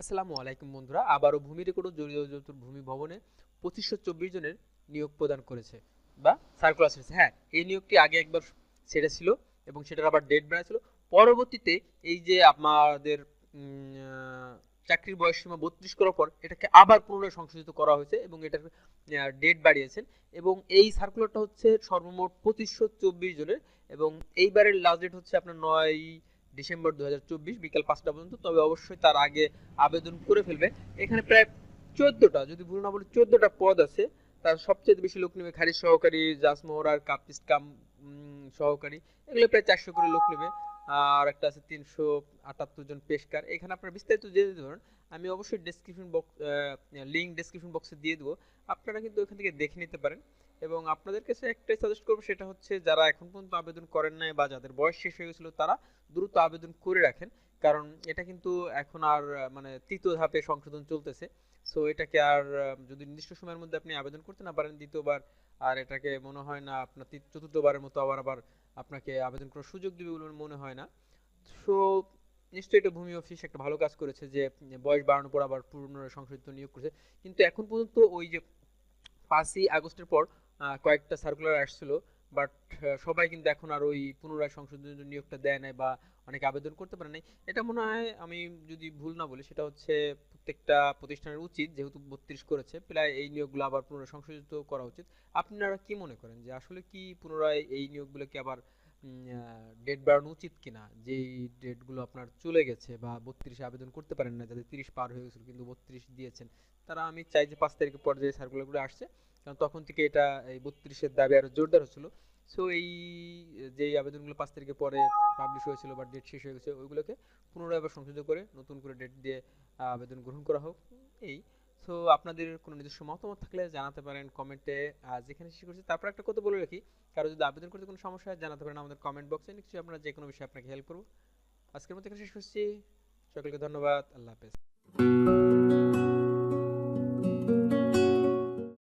আসসালামু আলাইকুম বন্ধুরা, আবারও ভূমি রেকর্ড জতুর ভূমি ভবনে পঁচিশশো চব্বিশ জনের নিয়োগ প্রদান করেছে, বা সার্কুলার ছেড়েছে হ্যাঁ এই নিয়োগটি আগে একবার ছেড়েছিল এবং সেটার আবার ডেট বেড়া ছিল। পরবর্তীতে এই যে আমাদের চাকরির বয়স সীমা বত্রিশ করার পর এটাকে আবার পুনরায় সংশোধিত করা হয়েছে এবং এটার ডেট বাড়িয়েছেন এবং এই সার্কুলারটা হচ্ছে সর্বমোট পঁচিশশো চব্বিশ জনের এবং এইবারের লাস্ট ডেট হচ্ছে আপনার নয় ডিসেম্বর দু বিকেল পাঁচটা পর্যন্ত, তবে অবশ্যই তার আগে আবেদন করে ফেলবে। এখানে প্রায় চোদ্দটা, যদি ভুল না বলি, চোদ্দটা পদ আছে। তার সবচেয়ে বেশি লোক নেবে খারিজ সহকারী জাসমোহর আর কাপিস কাম সহকারী। এগুলো প্রায় চারশো করে লোক নেবে। আর একটা আছে তিনশো আটাত্তর জন পেশকার এখানে আপনার বিস্তারিত যে ধরুন আমি অবশ্যই ডেসক্রিপশন বক্স লিঙ্ক ডেসক্রিপশন বক্সে দিয়ে দেবো। আপনারা কিন্তু ওখান থেকে দেখে নিতে পারেন। এবং আপনাদের কাছে একটাই সাজেস্ট করব, সেটা হচ্ছে যারা এখন পর্যন্ত আবেদন করেন নাই বা যাদের বয়স শেষ হয়ে গেছিল, তারা দ্রুত আবেদন করে রাখেন। কারণ এটা কিন্তু এখন আর মানে তৃতীয় ধাপে সংশোধন চলতেছে। সো এটাকে আর যদি নির্দিষ্ট সময়ের মধ্যে আপনি আবেদন করতে না পারেন দ্বিতীয়বার, আর এটাকে মনে হয় না, আপনার চতুর্থবারের মতো আবার আবার আপনাকে আবেদন করার সুযোগ দিবে বলে মনে হয় না। সো নিশ্চয়ই এটা ভূমি অফিস একটা ভালো কাজ করেছে যে বয়স বাড়ানোর পর আবার পুনরায় সংশোধিত নিয়োগ করেছে। কিন্তু এখন পর্যন্ত ওই যে পাঁচই আগস্টের পর কয়েকটা সার্কুলার আসছিল। বাট সবাই কিন্তু এখন আর ওই পুনরায় সংশোধনের জন্য নিয়োগটা দেয় নাই বা অনেকে আবেদন করতে পারে নাই। এটা মনে হয়, আমি যদি ভুল না বলি, সেটা হচ্ছে প্রত্যেকটা প্রতিষ্ঠানের উচিত, যেহেতু বত্রিশ করেছে, প্রায় এই নিয়োগগুলো আবার পুনরায় সংশোধিত করা উচিত। আপনারা কি মনে করেন যে আসলে কি পুনরায় এই নিয়োগগুলোকে আবার ডেট বাড়ানো উচিত কিনা? যেই ডেটগুলো আপনার চলে গেছে বা বত্রিশে আবেদন করতে পারেন না যাদের তিরিশ পার হয়ে গেছিল, কিন্তু বত্রিশ দিয়েছেন। তারা, আমি চাই যে পাঁচ তারিখের পর যে সার্কুলারগুলো আসছে কারণ তখন থেকে এটা এই বত্রিশের দাবি আরও জোরদার হচ্ছিল। সো এই যে আবেদনগুলো পাঁচ তারিখের পরে পাবলিশ হয়েছিল বা ডেট শেষ হয়ে গেছে, ওইগুলোকে পুনরায় আবার সংশোধিত করে নতুন করে ডেট দিয়ে আবেদন গ্রহণ করা হোক। এই। সো আপনাদের কোনো নিজস্ব মতামত থাকলে জানাতে পারেন কমেন্টে যেখানে শেষ করছি, তারপর একটা কথা বলে রাখি, কারও যদি আবেদন করতে কোনো সমস্যা হয়, জানাতে পারেন আমাদের কমেন্ট বক্সে নিশ্চয়ই আমরা যে কোনো বিষয়ে আপনাকে হেল্প করব। আজকের মতো এখানে শেষ করছি। সকলকে ধন্যবাদ। আল্লাহ হাফেজ।